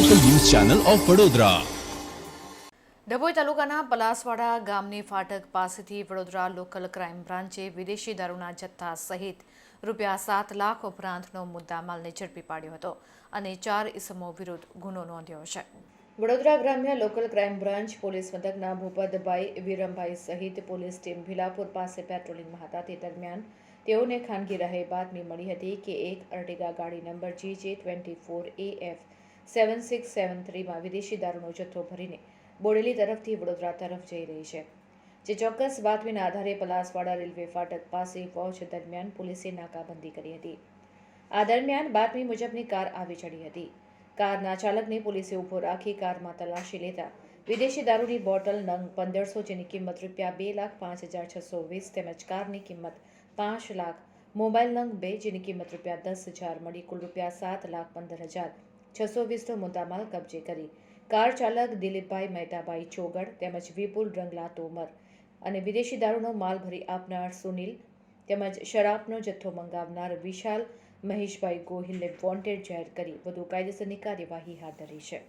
Channel of Vadodara Dabhoi તાલુકાના પલાસવાડા ગામની ફાટક પાસેથી વડોદરા લોકલ ક્રાઇમ બ્રાન્ચે વિદેશી દારૂના જથ્થા સહિત રૂપિયા સાત લાખ ઉપરાંતનો મુદ્દામાલને ઝડપી પાડ્યો હતો અને ચાર ઇસમો વિરુદ્ધ ગુનો નોંધ્યો છે. વડોદરા ગ્રામ્ય લોકલ ક્રાઇમ બ્રાન્ચ પોલીસ મથકના ભૂપતભાઈ વિરમભાઈ સહિત પોલીસ ટીમ ભીલાપુર પાસે પેટ્રોલિંગમાં હતા. તે દરમિયાન તેઓને ખાનગી રહે બાતમી મળી હતી કે એક અર્ટિગા ગાડી number G J twenty four A F seven six seven થ્રીમાં વિદેશી દારૂનો જથ્થો ભરીને બોડેલી તરફથી વડોદરા તરફ જઈ રહી છે, જે ચોક્કસ બાતમીના આધારે પલાસવાડા રેલવે ફાટક પાસે પહોંચ દરમિયાન પોલીસે નાકાબંધી કરી હતી. આ દરમિયાન બાતમી મુજબની કાર આવી ચડી હતી. કારના ચાલકને પોલીસે ઊભો રાખી કારમાં તલાશી લેતા વિદેશી દારૂની બોટલ નંગ પંદરસો જેની કિંમત રૂપિયા બે લાખ પાંચ હજાર છસો વીસ તેમજ કારની કિંમત પાંચ લાખ, મોબાઈલ નંગ બે જેની કિંમત રૂપિયા દસ હજાર, મળી કુલ રૂપિયા સાત લાખ પંદર હજાર છસો વીસનો મુદ્દામાલ કબજે કરી. કાર ચાલક દિલીપભાઈ મહેતાભાઈ ચોગડ તેમજ વિપુલ રંગલા તોમર અને વિદેશી દારૂનો માલ ભરી આપનાર સુનિલ તેમજ શરાબનો જથ્થો મંગાવનાર વિશાલ મહેશભાઈ ગોહિલને વોન્ટેડ જાહેર કરી. વધુ કાયદેસરની કાર્યવાહી હાથ ધરી છે.